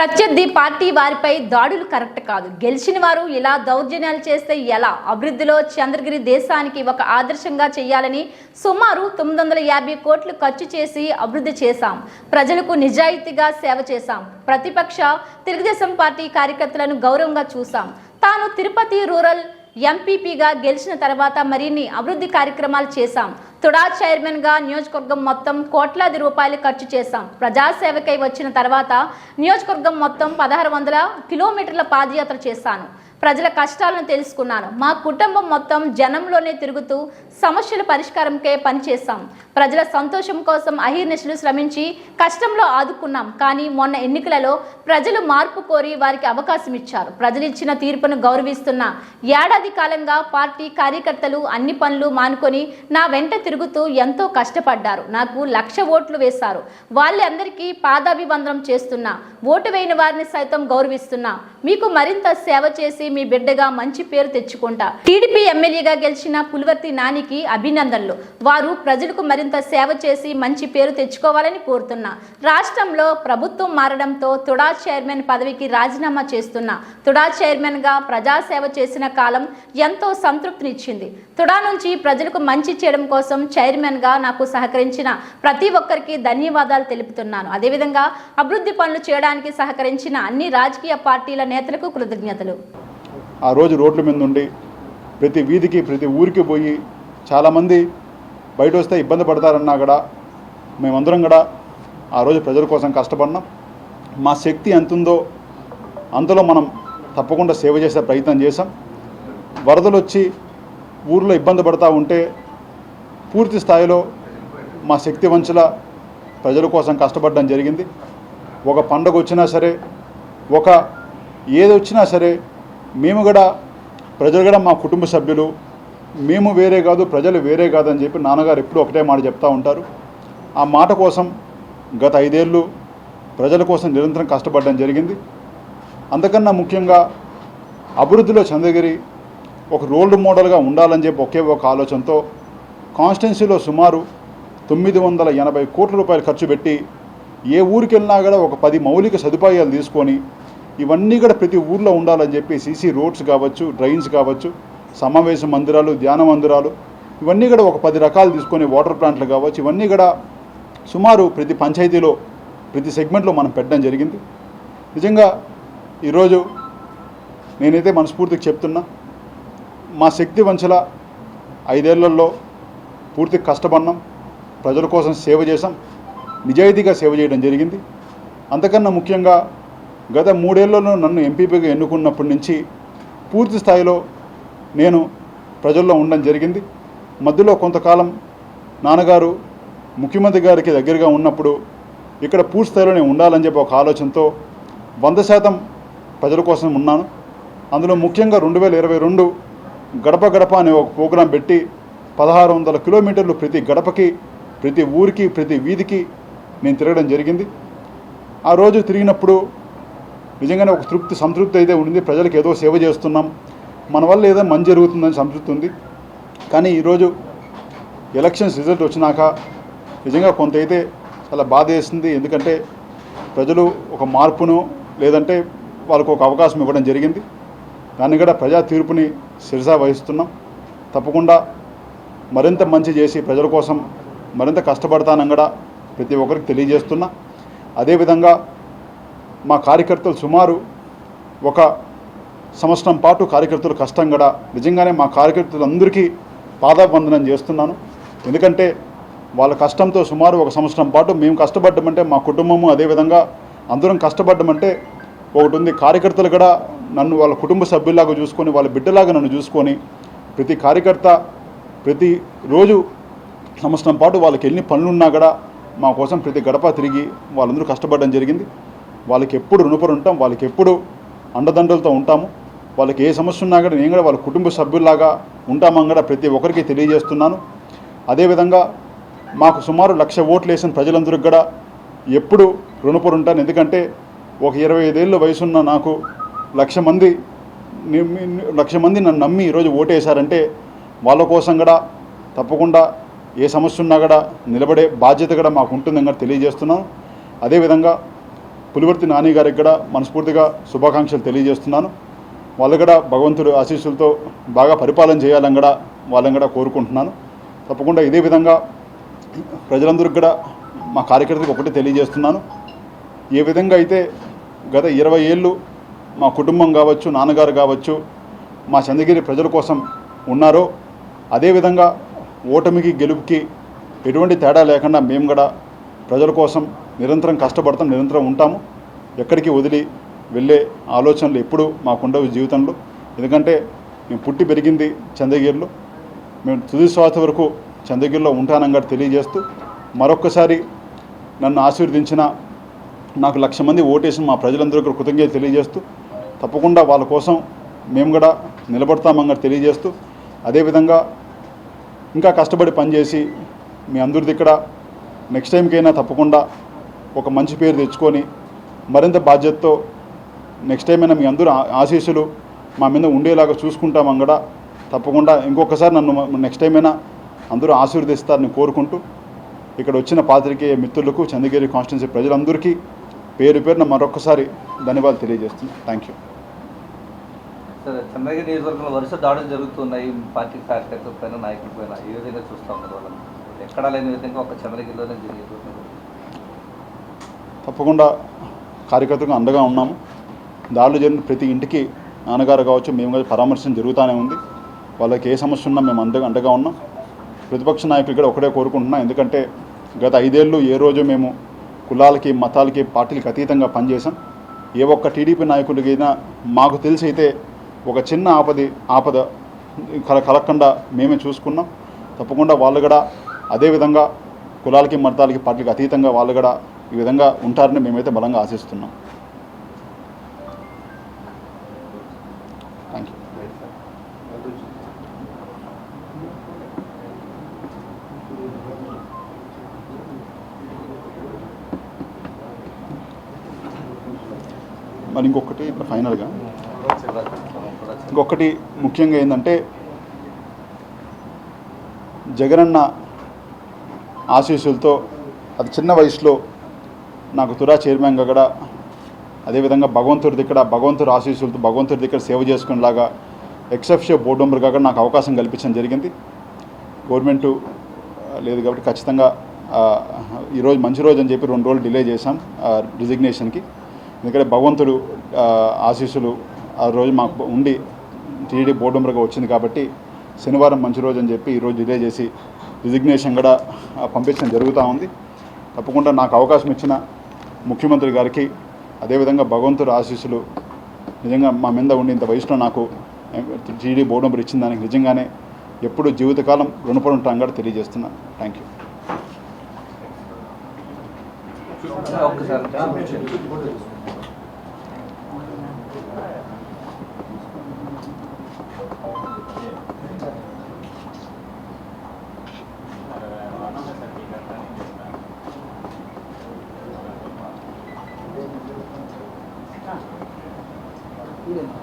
ప్రత్యర్థి పార్టీ వారిపై దాడులు కరెక్ట్ కాదు. గెలిచిన వారు ఇలా దౌర్జన్యాలు చేస్తే ఎలా? అభివృద్ధిలో చంద్రగిరి దేశానికి ఒక ఆదర్శంగా చేయాలని సుమారు తొమ్మిది వందల యాభై కోట్లు ఖర్చు చేసి అభివృద్ధి చేశాం. ప్రజలకు నిజాయితీగా సేవ చేశాం. ప్రతిపక్ష తెలుగుదేశం పార్టీ కార్యకర్తలను గౌరవంగా చూశాం. తాను తిరుపతి రూరల్ ఎంపీపీగా గెలిచిన తర్వాత మరిన్ని అభివృద్ధి కార్యక్రమాలు చేశాం. తుడా చైర్మన్గా నియోజకవర్గం మొత్తం కోట్లాది రూపాయలు ఖర్చు చేశాం. ప్రజాసేవకై వచ్చిన తర్వాత నియోజకవర్గం మొత్తం పదహారు వందల కిలోమీటర్ల పాదయాత్ర చేశాను. ప్రజల కష్టాలను తెలుసుకున్నాను. మా కుటుంబం మొత్తం జనంలోనే తిరుగుతూ సమస్యల పరిష్కారంకే పనిచేశాం. ప్రజల సంతోషం కోసం అహీర్నిశలు శ్రమించి కష్టంలో ఆదుకున్నాం. కానీ మొన్న ఎన్నికలలో ప్రజలు మార్పు కోరి వారికి అవకాశం ఇచ్చారు ప్రజలు ఇచ్చిన తీర్పును గౌరవిస్తున్న ఏడాది కాలంగా పార్టీ కార్యకర్తలు అన్ని పనులు మానుకొని నా వెంట తిరుగుతూ ఎంతో కష్టపడ్డారు. నాకు లక్ష ఓట్లు వేశారు. వాళ్ళందరికీ పాదాభివందనం చేస్తున్నా. ఓటు వేయని వారిని సైతం గౌరవిస్తున్నా. మీకు మరింత సేవ చేసి మీ బిడ్డగా మంచి పేరు తెచ్చుకుంటా. టీడీపీ ఎమ్మెల్యేగా గెలిచిన పులివర్తి నానికి అభినందనలు. వారు ప్రజలకు మరింత సేవ చేసి మంచి పేరు తెచ్చుకోవాలని కోరుతున్నా. రాష్ట్రంలో ప్రభుత్వం మారడంతో తుడా చైర్మన్ పదవికి రాజీనామా చేస్తున్నా. తుడా చైర్మన్గా ప్రజాసేవ చేసిన కాలం ఎంతో సంతృప్తినిచ్చింది. తుడా నుంచి ప్రజలకు మంచి చేయడం కోసం చైర్మన్గా నాకు సహకరించిన ప్రతి ఒక్కరికి ధన్యవాదాలు తెలుపుతున్నాను. అదేవిధంగా అభివృద్ధి పనులు చేయడానికి సహకరించిన అన్ని రాజకీయ పార్టీల నేతలకు కృతజ్ఞతలు. ఆ రోజు రోడ్ల మీద ఉండి ప్రతి వీధికి ప్రతి ఊరికి పోయి చాలామంది బయట వస్తే ఇబ్బంది పడతారన్నా కూడా మేమందరం కూడా ఆ రోజు ప్రజల కోసం కష్టపడినాం మా శక్తి ఎంత ఉందో అంతలో మనం తప్పకుండా సేవ చేసే ప్రయత్నం చేశాం. వరదలు వచ్చి ఊర్లో ఇబ్బంది పడతా ఉంటే పూర్తి స్థాయిలో మా శక్తి వంచుల ప్రజల కోసం కష్టపడడం జరిగింది. ఒక పండగ వచ్చినా సరే ఒక ఏది వచ్చినా సరే మేము కూడా ప్రజలు కూడా మా కుటుంబ సభ్యులు మేము వేరే కాదు ప్రజలు వేరే కాదని చెప్పి నాన్నగారు ఎప్పుడూ ఒకటే మాట చెప్తూ ఉంటారు. ఆ మాట కోసం గత ఐదేళ్ళు ప్రజల కోసం నిరంతరం కష్టపడడం జరిగింది. అంతకన్నా ముఖ్యంగా అభివృద్ధిలో చంద్రగిరి ఒక రోల్ మోడల్గా ఉండాలని చెప్పి ఒకే ఒక ఆలోచనతో కాన్స్టిట్యున్సీలో సుమారు తొమ్మిది వందల ఎనభై కోట్ల రూపాయలు ఖర్చు పెట్టి ఏ ఊరికి వెళ్ళినా కూడా ఒక పది మౌలిక సదుపాయాలు తీసుకొని ఇవన్నీ కూడా ప్రతి ఊర్లో ఉండాలని చెప్పి సీసీ రోడ్స్ కావచ్చు డ్రైన్స్ కావచ్చు సమావేశ మందిరాలు ధ్యాన మందిరాలు ఇవన్నీ కూడా ఒక పది రకాలు తీసుకొని వాటర్ ప్లాంట్లు కావచ్చు ఇవన్నీ కూడా సుమారు ప్రతి పంచాయతీలో ప్రతి సెగ్మెంట్లో మనం పెట్టడం జరిగింది. నిజంగా ఈరోజు నేనైతే మనస్ఫూర్తికి చెప్తున్నా మా శక్తి వంచల ఐదేళ్ళలో పూర్తి కష్టపడినాం ప్రజల కోసం సేవ చేశాం నిజాయితీగా సేవ చేయడం జరిగింది. అంతకన్నా ముఖ్యంగా గత మూడేళ్ళలో నన్ను ఎంపీపీగా ఎన్నుకున్నప్పటి నుంచి పూర్తి స్థాయిలో నేను ప్రజల్లో ఉండడం జరిగింది. మధ్యలో కొంతకాలం నాన్నగారు ముఖ్యమంత్రి గారికి దగ్గరగా ఉన్నప్పుడు ఇక్కడ పూర్తి స్థాయిలో నేను ఉండాలని చెప్పి ఒక ఆలోచనతో వంద శాతం ప్రజల కోసం ఉన్నాను. అందులో ముఖ్యంగా రెండు వేల ఇరవై రెండు గడప గడప అనే ఒక ప్రోగ్రాం పెట్టి పదహారు వందల కిలోమీటర్లు ప్రతి గడపకి ప్రతి ఊరికి ప్రతి వీధికి నేను తిరగడం జరిగింది. ఆ రోజు తిరిగినప్పుడు నిజంగానే ఒక తృప్తి సంతృప్తి అయితే ఉండింది. ప్రజలకు ఏదో సేవ చేస్తున్నాం. మన వల్ల ఏదో మంచి జరుగుతుందని సంతృప్తి ఉంది. కానీ ఈరోజు ఎలక్షన్స్ రిజల్ట్ వచ్చినాక నిజంగా కొంత అయితే చాలా బాధ వేస్తుంది ఎందుకంటే ప్రజలు ఒక మార్పును లేదంటే వాళ్ళకు ఒక అవకాశం ఇవ్వడం జరిగింది. దాన్ని కూడా ప్రజా తీర్పుని శిరసా వహిస్తున్నాం. తప్పకుండా మరింత మంచి చేసి ప్రజల కోసం మరింత కష్టపడతానని కూడా ప్రతి ఒక్కరికి తెలియజేస్తున్నా. అదేవిధంగా మా కార్యకర్తలు సుమారు ఒక సంవత్సరం పాటు కార్యకర్తలు కష్టం కూడా నిజంగానే మా కార్యకర్తలందరికీ పాదాబంధనం చేస్తున్నాను. ఎందుకంటే వాళ్ళ కష్టంతో సుమారు ఒక సంవత్సరం పాటు మేము కష్టపడ్డమంటే మా కుటుంబము అదేవిధంగా అందరం కష్టపడ్డమంటే ఒకటి ఉంది కార్యకర్తలు కూడా నన్ను వాళ్ళ కుటుంబ సభ్యుల్లాగా చూసుకొని వాళ్ళ బిడ్డలాగా నన్ను చూసుకొని ప్రతి కార్యకర్త ప్రతి రోజు సంవత్సరం పాటు వాళ్ళకి ఎన్ని పనులున్నా కూడా మా కోసం ప్రతి గడప తిరిగి వాళ్ళందరూ కష్టపడడం జరిగింది. వాళ్ళకి ఎప్పుడు రుణపడి ఉంటాం వాళ్ళకి ఎప్పుడు అండదండలతో ఉంటాము. వాళ్ళకి ఏ సమస్య ఉన్నా కూడా నేను కూడా వాళ్ళ కుటుంబ సభ్యుల్లాగా ఉంటామని కూడా ప్రతి ఒక్కరికి తెలియజేస్తున్నాను. అదేవిధంగా మాకు సుమారు లక్ష ఓట్లు వేసిన ప్రజలందరికీ కూడా ఎప్పుడు రుణపడి ఉంటాను ఎందుకంటే ఒక ఇరవై ఐదేళ్ళ వయసున్న నాకు లక్ష మంది లక్ష మంది నన్ను నమ్మి ఈరోజు ఓటేశారంటే వాళ్ళ కోసం కూడా తప్పకుండా ఏ సమస్య ఉన్నా కూడా నిలబడే బాధ్యత కూడా మాకు ఉంటుందని కూడా తెలియజేస్తున్నాను. అదేవిధంగా పులివర్తి నాని గారికి కూడా మనస్ఫూర్తిగా శుభాకాంక్షలు తెలియజేస్తున్నాను. వాళ్ళు కూడా భగవంతుడు ఆశీస్సులతో బాగా పరిపాలన చేయాలని కూడా వాళ్ళని కూడా కోరుకుంటున్నాను. తప్పకుండా ఇదే విధంగా ప్రజలందరికీ కూడా మా కార్యకర్తలకు ఒకటి తెలియజేస్తున్నాను. ఏ విధంగా అయితే గత ఇరవై ఏళ్ళు మా కుటుంబం కావచ్చు నాన్నగారు కావచ్చు మా చంద్రగిరి ప్రజల కోసం ఉన్నారో అదేవిధంగా ఓటమికి గెలుపుకి ఎటువంటి తేడా లేకుండా మేము కూడా ప్రజల కోసం నిరంతరం కష్టపడతాం నిరంతరం ఉంటాము. ఎక్కడికి వదిలి వెళ్ళే ఆలోచనలు ఎప్పుడూ మాకుండవు జీవితంలో. ఎందుకంటే మేము పుట్టి పెరిగింది చంద్రగిరిలో మేము తుది శ్వాస వరకు చంద్రగిరిలో ఉంటానని తెలియజేస్తూ మరొక్కసారి నన్ను ఆశీర్వదించిన నాకు లక్ష మంది ఓటేసిన మా ప్రజలందరూ కృతజ్ఞత తెలియజేస్తూ తప్పకుండా వాళ్ళ కోసం మేము కూడా నిలబడతామని తెలియజేస్తూ అదేవిధంగా ఇంకా కష్టపడి పనిచేసి మీ అందరిది ఇక్కడ నెక్స్ట్ టైంకైనా తప్పకుండా ఒక మంచి పేరు తెచ్చుకొని మరింత బాధ్యతతో నెక్స్ట్ టైం అయినా మీ అందరూ ఆ- ఆశీస్సులు మా మీద ఉండేలాగా చూసుకుంటాం అంగడ. తప్పకుండా ఇంకొకసారి నన్ను నెక్స్ట్ టైం అయినా అందరూ ఆశీర్వదిస్తారని కోరుకుంటూ ఇక్కడ వచ్చిన పాత్రికేయ మిత్రులకు చంద్రగిరి కాన్స్టిట్యున్సీ ప్రజలందరికీ పేరు పేరున మరొకసారి ధన్యవాదాలు తెలియజేస్తున్నాను థ్యాంక్ యూ సరే చంద్రగిరి నియోజకవర్గంలో వరుస దాడులు జరుగుతున్నాయి. పార్టీ కార్యకర్తల పైన నాయకుల పైన ఈ విధంగా చూస్తూ ఉన్నారు వాళ్ళని? ఎక్కడా లేని విధంగా ఒక చంద్రగిరిలోనే జరిగేది తప్పకుండా కార్యకర్తలకు అండగా ఉన్నాము. దాడులు జరిగిన ప్రతి ఇంటికి నాన్నగారు కావచ్చు మేము కావచ్చు పరామర్శం జరుగుతూనే ఉంది. వాళ్ళకి ఏ సమస్య ఉన్నా మేము అండగా అండగా ఉన్నాం. ప్రతిపక్ష నాయకులు కూడా ఒకటే కోరుకుంటున్నాం ఎందుకంటే గత ఐదేళ్ళు ఏ రోజు మేము కులాలకి మతాలకి పార్టీలకి అతీతంగా పనిచేసాం ఏ ఒక్క టీడీపీ నాయకుడికైనా మాకు తెలిసి అయితే ఒక చిన్న ఆపది ఆపద కల కలగకుండా మేమే చూసుకున్నాం. తప్పకుండా వాళ్ళు కూడా అదేవిధంగా కులాలకి మతాలకి పార్టీలకు అతీతంగా వాళ్ళు కూడా ఈ విధంగా ఉంటారని మేమైతే బలంగా ఆశిస్తున్నాం. థ్యాంక్ యూ మరి ఇంకొకటి ఇప్పుడు ఫైనల్గా ఇంకొకటి ముఖ్యంగా ఏంటంటే జగనన్న ఆశీస్సులతో అది చిన్న వయసులో నాకు తురా చైర్మన్ అక్కడ అదేవిధంగా భగవంతుడి దగ్గర భగవంతుడి ఆశీస్సులతో భగవంతుడి దగ్గర సేవ చేసుకునేలాగా ఎక్సెప్షియో బోర్డు మెంబర్గా కూడా నాకు అవకాశం కల్పించడం జరిగింది. గవర్నమెంటు లేదు కాబట్టి ఖచ్చితంగా ఈరోజు మంచి రోజు అని చెప్పి రెండు రోజులు డిలే చేశాం రిజిగ్నేషన్కి. ఎందుకంటే భగవంతుడు ఆశీస్సులు ఆ రోజు మాకు ఉండి టీడీ బోర్డు మెంబర్గా వచ్చింది కాబట్టి శనివారం మంచి రోజు అని చెప్పి ఈరోజు డిలే చేసి రిజిగ్నేషన్ కూడా పంపించడం జరుగుతూ ఉంది. తప్పకుండా నాకు అవకాశం ఇచ్చిన ముఖ్యమంత్రి గారికి అదేవిధంగా భగవంతుడు ఆశీస్సులు. నిజంగా మా మీద ఉండి ఇంత వయసులో నాకు టీడీ బోర్డు నెంబర్ ఇచ్చిన దానికి నిజంగానే ఎప్పుడు జీవితకాలం రుణపడి ఉంటాం కూడా తెలియజేస్తున్నాను థ్యాంక్ యూ. ఒక్కసారి. 有点疼